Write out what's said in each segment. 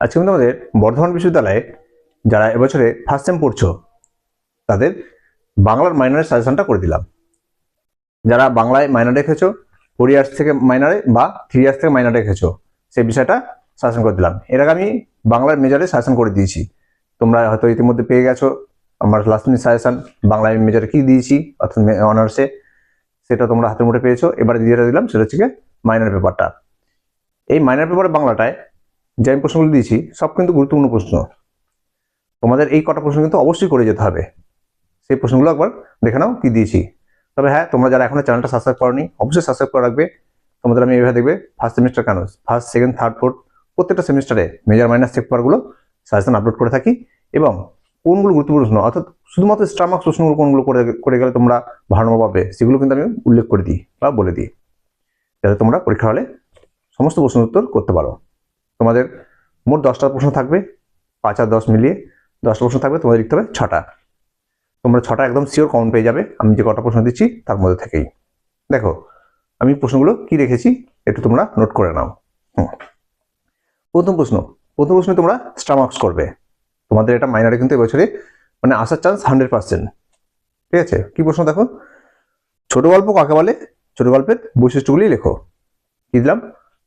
আজকে আমি তোমাদের বর্ধমান বিশ্ববিদ্যালয়ে যারা এবছরে ফার্স্ট সেম পড়ছো, তাদের বাংলার মাইনারের সাজেশনটা করে দিলাম। যারা বাংলায় মাইনার রেখেছো ফোর ইয়ার্স থেকে মাইনারে বা থ্রি ইয়ার্স থেকে মাইনার রেখেছো সেই বিষয়টা সাজেশন করে দিলাম। এর আগে আমি বাংলার মেজরে সাজেশন করে দিয়েছি। তোমরা হয়তো ইতিমধ্যে পেয়ে গেছো আমার লাস্ট মিনিট সাজেশন বাংলায় মেজরে কি দিয়েছি, অর্থাৎ অনার্সে সেটা তোমরা হাতের মুঠে পেয়েছ। এবারে দিয়ে দিলাম, সেটা হচ্ছে মাইনার পেপারটা এই মাইনার পেপারে বাংলাটায় যে আমি প্রশ্নগুলো দিয়েছি, সব কিন্তু গুরুত্বপূর্ণ প্রশ্ন। তোমাদের এই কটা প্রশ্ন কিন্তু অবশ্যই করে যেতে হবে। সেই প্রশ্নগুলো একবার দেখে নাও কি দিয়েছি। তবে হ্যাঁ তোমরা যারা এখনও চ্যানেলটা সাবস্ক্রাইব করনি, অবশ্যই সাবস্ক্রাইব করে রাখবে। তোমাদের আমি এইভাবে দেখবে ফার্স্ট সেমিস্টার কেন? ফার্স্ট সেকেন্ড থার্ড ফোর্থ প্রত্যেকটা সেমিস্টারে মেজর মাইনাস চেক পেপারগুলো সাজেশন আপলোড করে থাকি এবং কোনগুলো গুরুত্বপূর্ণ প্রশ্ন, অর্থাৎ শুধুমাত্র স্টামার্ক প্রশ্নগুলো কোনগুলো করে করে গেলে তোমরা ভালো পাবে, সেগুলো কিন্তু আমি উল্লেখ করে দিই বা বলে দিই। যাতে তোমরা পরীক্ষা হলে সমস্ত প্রশ্ন উত্তর করতে পারো। তোমাদের মোট দশটা প্রশ্ন থাকবে, পাঁচ আর দশ মিলিয়ে দশটা প্রশ্ন থাকবে, তোমাদের লিখতে হবে ছটা। তোমরা ছটা একদম শিওর কমন পেয়ে যাবে, আমি যে কটা প্রশ্ন দিচ্ছি তার মধ্যে থেকেই। দেখো, আমি প্রশ্নগুলো কি রেখেছি একটু তোমরা নোট করে নাও। প্রথম প্রশ্ন, প্রথম প্রশ্নে তোমরা স্টামার্কস করবে। তোমাদের এটা মাইনারে কিন্তু এবছরে মানে আসার চান্স হান্ড্রেড পার্সেন্ট ঠিক আছে? কি প্রশ্ন দেখো? ছোট গল্প কাকে বলে? ছোট গল্পের বৈশিষ্ট্যগুলি লেখো। কি দিলাম?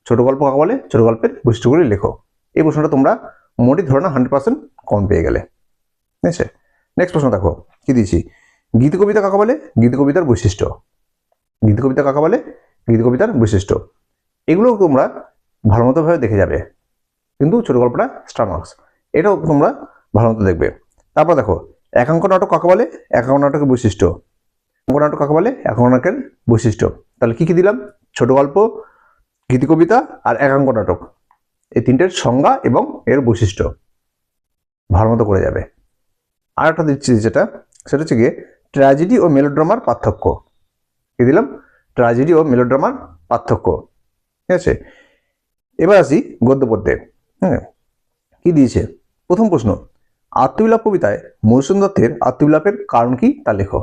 ছোট গল্প কাকে বলে? ছোট গল্পের বৈশিষ্ট্যগুলি লেখো। এই প্রশ্নটা তোমরা মোটি ধরে না হান্ড্রেড পার্সেন্ট কম পেয়ে গেলে। ঠিক আছে নেক্সট প্রশ্ন দেখো, কি দিয়েছি? গীত কবিতা কাকে বলে? গীত কবিতার বৈশিষ্ট্য। গীত কবিতা কাকে বলে? গীত কবিতার বৈশিষ্ট্য। এগুলো তোমরা ভালো মতো ভাবে দেখে যাবে। কিন্তু ছোট গল্পটা স্টার মার্কস এটাও তোমরা ভালো মতো দেখবে। তারপর দেখো, একাঙ্ক নাটক কাকে বলে? একাঙ্ক নাটকের বৈশিষ্ট্য। একাঙ্ক নাটক কাকে বলে? একাঙ্ক নাটকের বৈশিষ্ট্য। তাহলে কি কি দিলাম? ছোট গল্প গীতি কবিতা আর একাঙ্ক নাটক। এই তিনটের সংজ্ঞা এবং এর বৈশিষ্ট্য ভালো মতো করে যাবে। আর একটা দিচ্ছি যেটা, সেটা হচ্ছে গিয়ে ট্র্যাজেডি ও মেলোড্রামার পার্থক্য। কি দিলাম? ট্র্যাজেডি ও মেলোড্রামার পার্থক্য। ঠিক আছে? এবার আসি গদ্য পদ্যে হ্যাঁ কি দিয়েছে? প্রথম প্রশ্ন, আত্মবিলাপ কবিতায় মধুসূদন দত্তের আত্মবিলাপের কারণ কি তা লেখো।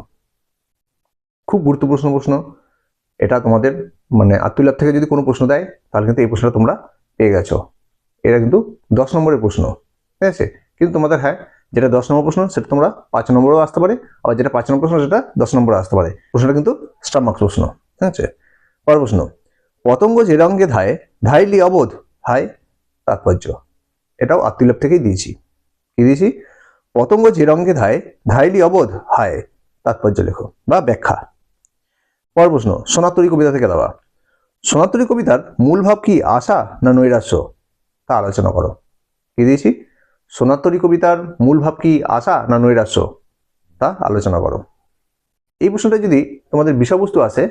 খুব গুরুত্বপূর্ণ প্রশ্ন। এটা তোমাদের মানে আত্মবিলাপ থেকে যদি কোনো প্রশ্ন দেয়, তাহলে কিন্তু এই প্রশ্নটা তোমরা পেয়ে গেছো। এটা কিন্তু দশ নম্বরের প্রশ্ন, ঠিক আছে? কিন্তু তোমাদের হ্যাঁ যেটা দশ নম্বর প্রশ্ন, সেটা তোমরা পাঁচ নম্বরেও আসতে পারে, আবার যেটা পাঁচ নম্বর প্রশ্ন, সেটা দশ নম্বরে আসতে পারে। প্রশ্নটা কিন্তু স্টার মার্কস প্রশ্ন, ঠিক আছে? পরের প্রশ্ন, পতঙ্গ যে রঙ্গে ধায়, ধাইলি অবোধ হায় তাৎপর্য। এটাও আত্মীলাভ থেকেই দিয়েছি। কি দিয়েছি? পতঙ্গ যে রঙ্গে ধায়, ধাইলি অবোধ হায় তাৎপর্য লেখো বা ব্যাখ্যা। পরের প্রশ্ন সোনাতরী কবিতা থেকে দেওয়া সোনাতরী কবিতার মূল ভাব কি, আশা না নৈরাশ্য? তা আলোচনা করো। কি দিয়েছি? সোনাতরী কবিতার মূল ভাব কি, আশা না নৈরাশ্য? তা আলোচনা করো। এই প্রশ্নটা যদি তোমাদের বিষয়বস্তু আসে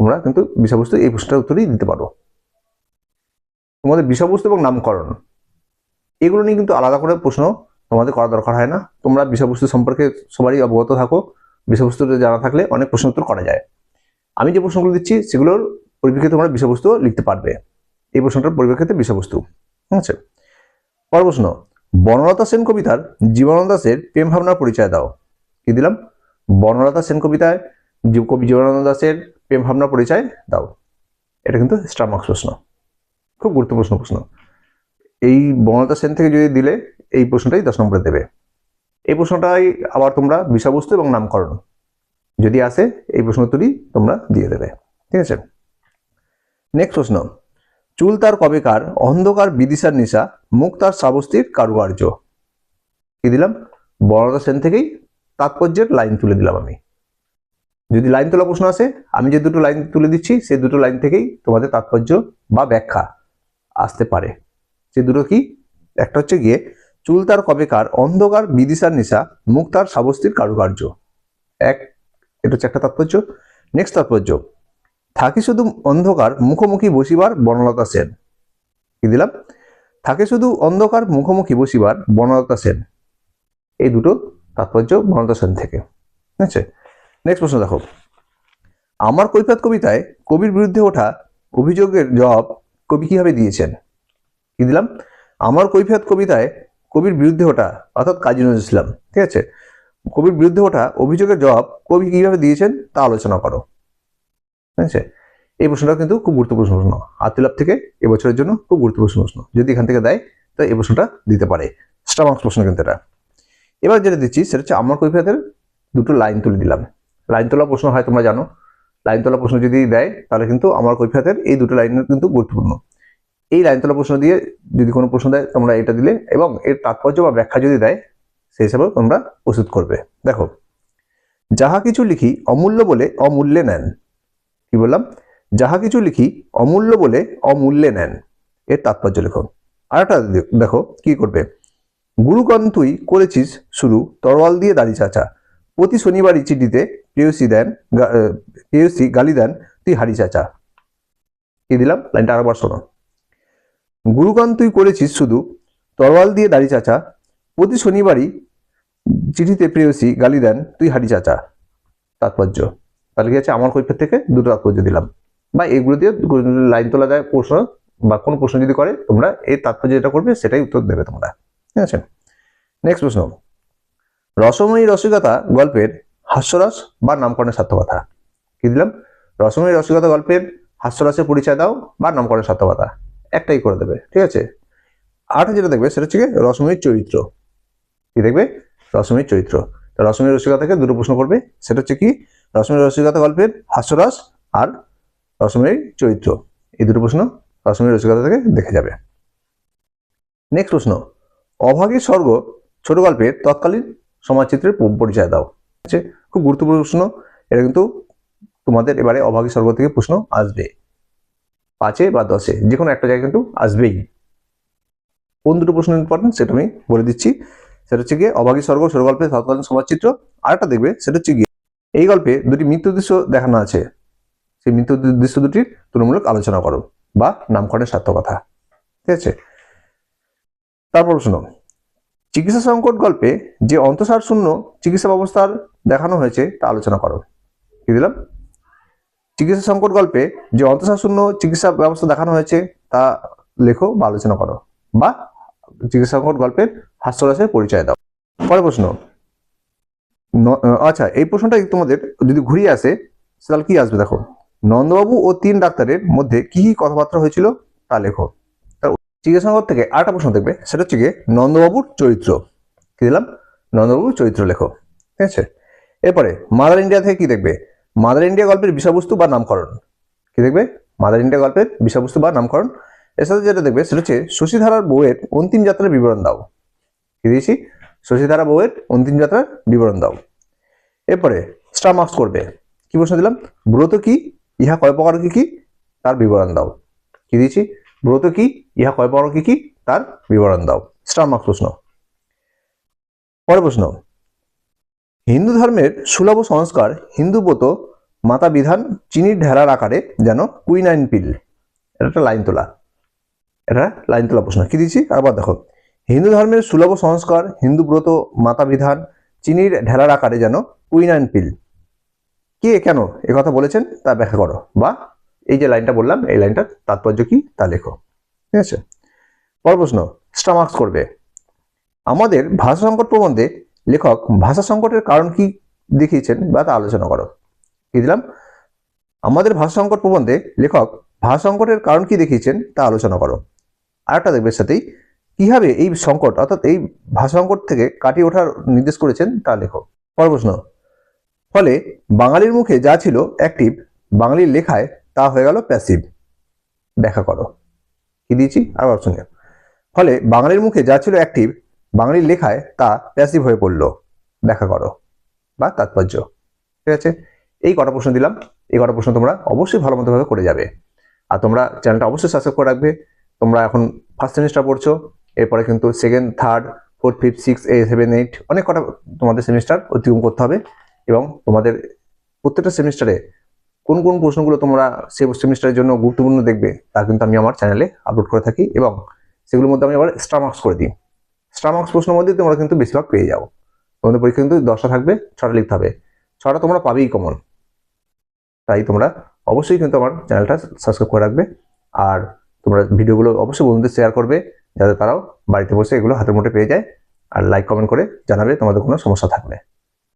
তোমরা কিন্তু বিষয়বস্তু এই প্রশ্নটার উত্তরই দিতে পারো। তোমাদের বিষয়বস্তু এবং নামকরণ, এগুলো নিয়ে কিন্তু আলাদা করে প্রশ্ন তোমাদের করা দরকার হয় না। তোমরা বিষয়বস্তু সম্পর্কে সবারই অবগত থাকো। বিষয়বস্তুটা জানা থাকলে অনেক প্রশ্ন উত্তর করা যায়। আমি যে প্রশ্নগুলো দিচ্ছি, সেগুলোর পরিপ্রেক্ষিতে তোমরা বিষয়বস্তু লিখতে পারবে। এই প্রশ্নটার পরিপ্রেক্ষিতে বিষয়বস্তু, ঠিক আছে? পর প্রশ্ন, বনলতা সেন কবিতার জীবনানন্দ দাসের প্রেম ভাবনার পরিচয় দাও। কি দিলাম? বনলতা সেন কবিতায় কবি জীবনানন্দ দাসের প্রেম ভাবনার পরিচয় দাও। এটা কিন্তু স্টার মার্কস প্রশ্ন। খুব গুরুত্বপূর্ণ প্রশ্ন। এই বনলতা সেন থেকে যদি দিলে, এই প্রশ্নটাই দশ নম্বরে দেবে। এই প্রশ্নটাই আবার তোমরা বিষয়বস্তু এবং নামকরণ যদি আসে, এই প্রশ্ন উত্তরই তোমরা দিয়ে দেবে। ঠিক আছে? নেক্সট প্রশ্ন। চুল তার কবেকার অন্ধকার বিদিশার নিশা, মুখ তার শ্রাবস্তির কারুকার্য। কি দিলাম? বনলতা সেন থেকেই তাৎপর্যের লাইন তুলে দিলাম আমি। যদি লাইন তোলা প্রশ্ন আসে, আমি যে দুটো লাইন তুলে দিচ্ছি সেই দুটো লাইন থেকেই তোমাদের তাৎপর্য বা ব্যাখ্যা আসতে পারে। সে দুটো কি? একটা হচ্ছে গিয়ে, চুল তার কবেকার অন্ধকার বিদিশার নিশা, মুখ তার শ্রাবস্তির কারুকার্য। এক এটা হচ্ছে একটা তাৎপর্য। নেক্সট তাৎপর্য, থাকে শুধু অন্ধকার মুখোমুখি বসিবার বনলতা সেন। কি দিলাম? থাকে শুধু অন্ধকার মুখোমুখি বসিবার বনলতা সেন। এই দুটো তাৎপর্য বনলতা সেন থেকে। ঠিক আছে? নেক্সট প্রশ্ন দেখো। আমার কৈফাত কবিতায় কবির বিরুদ্ধে ওঠা অভিযোগের জবাব কবি কীভাবে দিয়েছেন? কি দিলাম? আমার কৈফিয়ত কবিতায় কবির বিরুদ্ধে ওঠা, অর্থাৎ কাজী নজরুল ইসলাম। ঠিক আছে? কবির বিরুদ্ধে ওঠা অভিযোগের জবাব কবি কীভাবে দিয়েছেন তা আলোচনা করো। ঠিক আছে? এই প্রশ্নটা কিন্তু খুব গুরুত্বপূর্ণ প্রশ্ন। আতিলাভ থেকে এবছরের জন্য খুব গুরুত্বপূর্ণ প্রশ্ন। যদি এখান থেকে দেয়, তো এই প্রশ্নটা দিতে পারে। স্টার মার্কস প্রশ্ন কিন্তু এটা। এবার যেটা দিচ্ছি, সেটা হচ্ছে আমার কৈফিয়তের দুটো লাইন তুলে দিলাম। লাইন তোলা প্রশ্ন হয়, তোমরা জানো। লাইন তোলা প্রশ্ন যদি দেয়, তাহলে কিন্তু আমার কৈফিয়তের এই দুটো লাইন কিন্তু গুরুত্বপূর্ণ। এই লাইন তোলা প্রশ্ন দিয়ে যদি কোনো প্রশ্ন দেয়, তোমরা এটা দিলে এবং এর তাৎপর্য বা ব্যাখ্যা যদি দেয় সেই হিসাবেও তোমরা প্রস্তুত করবে। দেখো, যাহা কিছু লিখি অমূল্য বলে অমূল্যে নেন। কি বললাম? যাহা কিছু লিখি অমূল্য বলে অমূল্যে নেন। এর তাৎপর্য লেখো। আর একটা দেখো কি করবে? গুরুগণ তুই করেছিস শুরু তরোয়াল দিয়ে দাড়ি চাচা। প্রতি শনিবারই চিঠিতে প্রেয়সী দেন প্রেয়সী গালি দেন তুই হারি চাচা। কি দিলাম? লাইনটা আরেকবার শোনো। গুরুগণ তুই করেছিস শুধু তরোয়াল দিয়ে দাড়ি চাচা প্রতি শনিবারই চিঠিতে প্রেয়সী গালি দেন, তুই হাড়ি চাচা, তাৎপর্য। তাহলে কি আছে? আমার কৈফের থেকে দুটো তাৎপর্য দিলাম। বা এগুলো দিয়ে লাইন তোলা যায় প্রশ্ন, বা কোনো প্রশ্ন যদি করে, তোমরা এই তাৎপর্য যেটা করবে, সেটাই উত্তর দেবে তোমরা। ঠিক আছে? নেক্সট প্রশ্ন। রসময়ী রসিকতা গল্পের হাস্যরস বা নামকরণের সার্থকতা কি দিলাম? রসময়ী রসিকতা গল্পের হাস্যরসের পরিচয় দাও বা নামকরণের সার্থকতা একটাই করে দেবে। ঠিক আছে? আরেকটা যেটা দেখবে, সেটা হচ্ছে রসময়ীর চরিত্র। কি দেখবে? রসময়ীর চরিত্র। তো রসময়ী রসিকতা থেকে দুটো প্রশ্ন করবে। সেটা হচ্ছে কি? রসময়ী রসিকতা গল্পের হাস্যরস আর রসময়ীর চরিত্র। এই দুটো প্রশ্ন রসময়ী রসিকতা থেকে দেখে যাবে। নেক্সট প্রশ্ন। অভাগী স্বর্গ ছোট গল্পের তৎকালীন সমাজচিত্রের পরিচয় দাও। আছে খুব গুরুত্বপূর্ণ প্রশ্ন। এটা কিন্তু তোমাদের এবারে অভাগী স্বর্গ থেকে প্রশ্ন আসবে। পাঁচে বা দশে যে কোনো একটা জায়গায় কিন্তু আসবেই। কোন দুটো প্রশ্ন ইম্পর্টেন্ট সেটা আমি বলে দিচ্ছি। সেটা হচ্ছে গিয়ে অভাগী স্বর্গ ছোট গল্পের তৎকালীন সমাজচিত্র। আরেকটা দেখবে, সেটা হচ্ছে গিয়ে এই গল্পে দুটি মৃত্যু দৃশ্য দেখানো আছে। সেই মৃত্যু দৃশ্য দুটির তুলনামূলক আলোচনা করো বা নামকরণের সার্থকতা। ঠিক আছে? তারপর শোনো চিকিৎসা সংকট গল্পে যে অন্তঃসার শূন্য চিকিৎসা ব্যবস্থার দেখানো হয়েছে, তা আলোচনা করো। কি দিলাম? চিকিৎসা সংকট গল্পে যে অন্তঃসার শূন্য চিকিৎসা ব্যবস্থা দেখানো হয়েছে, তা লেখো বা আলোচনা করো। বা চিকিৎসা সংকট গল্পের হাস্যরসের পরিচয় দাও। পরের প্রশ্ন। আচ্ছা এই প্রশ্নটা তোমাদের যদি ঘুরিয়ে আসে, তাহলে কি আসবে দেখো? নন্দবাবু ও তিন ডাক্তারের মধ্যে কি কি কথাবার্তা হয়েছিল তা লেখো। তার চিকিৎসানগর থেকে আরেকটা প্রশ্ন দেখবে, সেটা হচ্ছে গিয়ে নন্দবাবুর চরিত্র। কি দিলাম? নন্দবাবুর চরিত্র লেখো। ঠিক আছে? এরপরে, মাদার ইন্ডিয়া থেকে কি দেখবে? মাদার ইন্ডিয়া গল্পের বিষয়বস্তু বা নামকরণ। কি দেখবে? মাদার ইন্ডিয়া গল্পের বিষয়বস্তু বা নামকরণ। এর সাথে যেটা দেখবে, সেটা হচ্ছে শশীধারার বউয়ের অন্তিম যাত্রার বিবরণ দাও। কি দিয়েছি। শশীধারা বউয়ের অন্তিম যাত্রার বিবরণ দাও। এরপরে স্টার মার্কস করবে। কি প্রশ্ন দিলাম? ব্রত কি, ইহা কয় প্রকার কি কি? তার বিবরণ দাও। কি দিয়েছি? ব্রত কি, ইহা কয় প্রকার কি কি? তার বিবরণ দাও। স্টার মার্কস প্রশ্ন। পরের প্রশ্ন। হিন্দু ধর্মের সুলভ সংস্কার হিন্দু ব্রত মাতা বিধান চিনির ঢেরার আকারে যেন কুইনাইন পিল। এটা একটা লাইন তোলা। এটা লাইন তোলা প্রশ্ন। কি দিয়েছি? আবার দেখো। হিন্দু ধর্মের সুলভ সংস্কার, হিন্দু ব্রত, মাতা বিধান, চিনির ঢেলার আকারে যেন কুইনাইন পিল। কে কেন কথা বলেছেন তা ব্যাখ্যা করো। বা এই যে লাইনটা বললাম, এই লাইনটার তাৎপর্য কি তা লেখো। ঠিক আছে? পর প্রশ্ন স্টামার্কস করবে। আমাদের ভাষা সংকট প্রবন্ধে লেখক ভাষা সংকটের কারণ কি দেখিয়েছেন বা তা আলোচনা করো। কি দিলাম? আমাদের ভাষা সংকট প্রবন্ধে লেখক ভাষা সংকটের কারণ কি দেখিয়েছেন তা আলোচনা করো। আরেকটা দেখবে সাথেই কীভাবে এই সংকট, অর্থাৎ এই ভাষা সংকট থেকে কাটিয়ে ওঠার নির্দেশ করেছেন তা লেখো পরের প্রশ্ন, ফলে বাঙালির মুখে যা ছিল অ্যাক্টিভ বাঙালির লেখায় তা হয়ে গেল প্যাসিভ ব্যাখ্যা করো। কি দিয়েছি? আর অপশন ফলে বাঙালির মুখে যা ছিল অ্যাক্টিভ বাঙালির লেখায় তা প্যাসিভ হয়ে পড়ল। ব্যাখ্যা করো। বা তাৎপর্য। ঠিক আছে? এই কটা প্রশ্ন দিলাম। এই কটা প্রশ্ন তোমরা অবশ্যই ভালো মতোভাবে করে যাবে। আর তোমরা চ্যানেলটা অবশ্যই সাবস্ক্রাইব করে রাখবে। তোমরা এখন ফার্স্ট সেমিস্টার পড়ছো। এরপরে কিন্তু second third fourth fifth six এ সেভেন এইট অনেক কটা তোমাদের সেমিস্টার অতিক্রম করতে হবে এবং তোমাদের প্রত্যেকটা সেমিস্টারে কোন কোন প্রশ্নগুলো তোমরা সে সেমিস্টারের জন্য গুরুত্বপূর্ণ দেখবে, তা কিন্তু আমি আমার চ্যানেলে আপলোড করে থাকি এবং সেগুলোর মধ্যে আমি আবার স্টার মার্কস করে দিই। স্টার মার্কস মধ্যে তোমরা কিন্তু বেশিরভাগ পেয়ে যাও। তোমাদের পরীক্ষা কিন্তু দশটা থাকবে, ছটা লিখতে হবে। ছটা তোমরা পাবেই কমন তাই তোমরা অবশ্যই কিন্তু আমার চ্যানেলটা সাবস্ক্রাইব করে রাখবে। আর তোমরা ভিডিওগুলো অবশ্যই বন্ধুদের শেয়ার করবে। যাতে তারাও বাড়িতে বসে এগুলো হাতের মুঠে পেয়ে যায়। আর লাইক কমেন্ট করে জানাবে তোমাদের কোনো সমস্যা থাকলে